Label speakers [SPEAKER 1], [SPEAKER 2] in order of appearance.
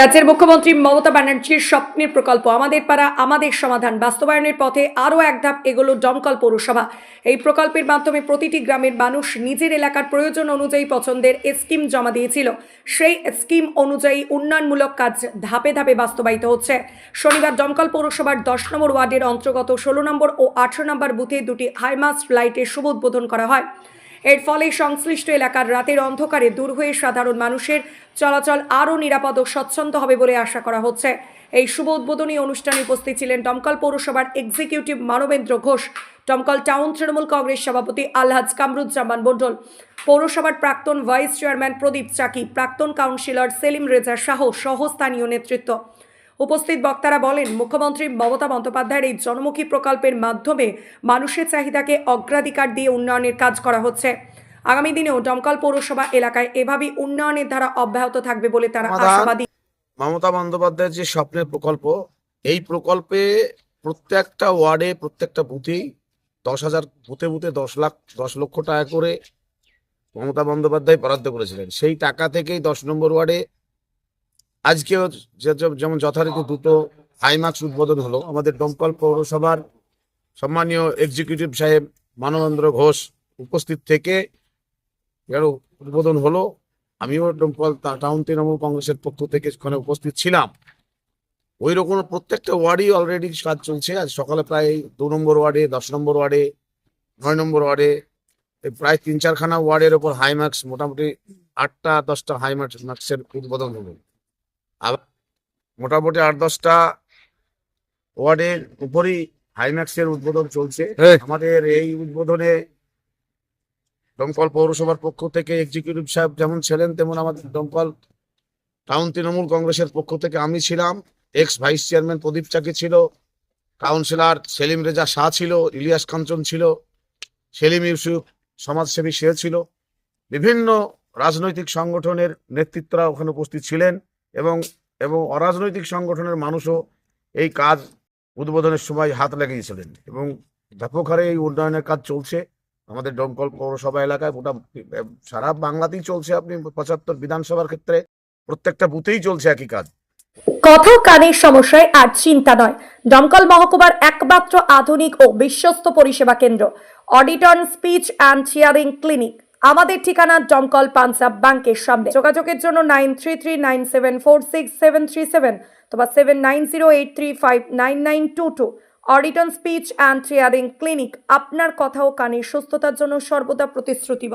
[SPEAKER 1] রাজ্যের মুখ্যমন্ত্রী মমতা ব্যানার্জির স্বপ্নের প্রকল্প, আমাদের পাড়া, আমাদের সমাধান। বাস্তবায়নের পথে আরও এক ধাপ এগোলো দমকল পৌরসভা। এই প্রকল্পের মাধ্যমে প্রতিটি গ্রামের মানুষ নিজের এলাকার প্রয়োজন অনুযায়ী পছন্দের স্কিম জমা দিয়েছিল। সেই স্কিম অনুযায়ী উন্নয়নমূলক কাজ ধাপে ধাপে বাস্তবায়িত হচ্ছে। শনিবার দমকল পৌরসভার দশ নম্বর ওয়ার্ডের অন্তর্গত ষোলো নম্বর ও আঠারো নম্বর বুথে দুটি হাইমাস্ট লাইটের শুভ উদ্বোধন করা হয়। এর ফলে সংশ্লিষ্ট এলাকার রাতের অন্ধকারে দূর হয়ে সাধারণ মানুষের চলাচল আরও নিরাপদ ও স্বচ্ছন্দ হবে বলে আশা করা হচ্ছে। এই শুভ উদ্বোধনী অনুষ্ঠানে উপস্থিত ছিলেন দমকল পৌরসভার এক্সিকিউটিভ মানবেন্দ্র ঘোষ, দমকল টাউন তৃণমূল কংগ্রেস সভাপতি আলহাজ কামরুজ্জামান মণ্ডল, পৌরসভার প্রাক্তন ভাইস চেয়ারম্যান প্রদীপ চাকি, প্রাক্তন কাউন্সিলর সেলিম রেজা শাহ সহ স্থানীয় নেতৃত্ব। উপস্থিত বক্তারা বলেন মুখ্যমন্ত্রী মমতা বন্দ্যোপাধ্যায়ের এই জনমুখী প্রকল্পের মাধ্যমে মানুষের চাহিদাকে অগ্রাধিকার দিয়ে উন্নয়নের কাজ করা হচ্ছে। আগামী দিনেও দমকল পৌরসভা এলাকায় এভাবেই উন্নয়নের ধারা অব্যাহত থাকবে বলে তারা আশাবাদী।
[SPEAKER 2] মমতা বন্দ্যোপাধ্যায়ের যে স্বপ্নের প্রকল্প এই প্রকল্পে প্রত্যেকটা ওয়ার্ডে প্রত্যেকটা বুথেই দশ হাজার বুথে বুথে দশ লাখ দশ লক্ষ টাকা করে মমতা বন্দ্যোপাধ্যায় বরাদ্দ করেছিলেন। সেই টাকা থেকেই দশ নম্বর ওয়ার্ডে আজকেও যেমন যথারীতি দুটো হাইমার্কস উদ্বোধন হলো, আমাদের দমকল পৌরসভার সম্মানীয় এক্সিকিউটিভ সাহেব মানবেন্দ্র ঘোষ উপস্থিত থেকে উদ্বোধন হলো। আমিও ডোমকল টাউন তৃণমূল কংগ্রেসের পক্ষ থেকে সেখানে উপস্থিত ছিলাম। ওই রকম প্রত্যেকটা ওয়ার্ডই অলরেডি কাজ চলছে। আজ সকালে প্রায় দু নম্বর ওয়ার্ডে, দশ নম্বর ওয়ার্ডে, নয় নম্বর ওয়ার্ডে প্রায় তিন চারখানা ওয়ার্ডের ওপর হাইম্যাক্স মোটামুটি আটটা, দশটা হাইম্যাক্স ম্যাক্সের উদ্বোধন হলো আবার মোটামুটি আট দশটা ওয়ার্ডের উপরই হাইম্যাক্সের উদ্বোধন চলছে। আমাদের এই উদ্বোধনে দমকল পৌরসভার পক্ষ থেকে এক্সিকিউটিভ সাহেব যেমন ছিলেন তেমন আমাদের দমকল টাউন তৃণমূল কংগ্রেসের পক্ষ থেকে আমি ছিলাম। Ex vice chairman Pradip Chaki ছিল কাউন্সিলর সেলিম রেজা শাহ ছিল ইলিয়াস কাঞ্চন ছিল সেলিম ইউসুফ সমাজসেবী সে ছিল। বিভিন্ন রাজনৈতিক সংগঠনের নেতৃত্বরা ওখানে উপস্থিত ছিলেন। এবং এবং অরাজনৈতিক সংগঠনের মানুষও এই কাজ উদ্বোধনের সময় হাত লাগিয়েছিলেন। এবং ব্যাপক হারে এই উন্নয়নের কাজ চলছে। আমাদের দমকল পৌরসভা এলাকায় গোটা, সারা বাংলাতেই চলছে আপনি পঁচাত্তর বিধানসভার ক্ষেত্রে। প্রত্যেকটা বুথেই চলছে একই কাজ।
[SPEAKER 1] কথা কানের সমস্যায় আর চিন্তা নয়। দমকল মহকুমার একমাত্র আধুনিক ও বিশ্বস্ত পরিষেবা কেন্দ্র Auditone speech and hearing clinic. আমাদের ঠিকানা ডমকল পাঞ্জাব ব্যাংকের সামনে। যোগাযোগের জন্য nine three three nine seven four six seven three seven অথবা seven nine zero eight three five nine nine two two. Auditone speech and ট্রিয়ারিং clinic আপনার কথা ও কানের সুস্থতার জন্য সর্বদা প্রতিশ্রুতি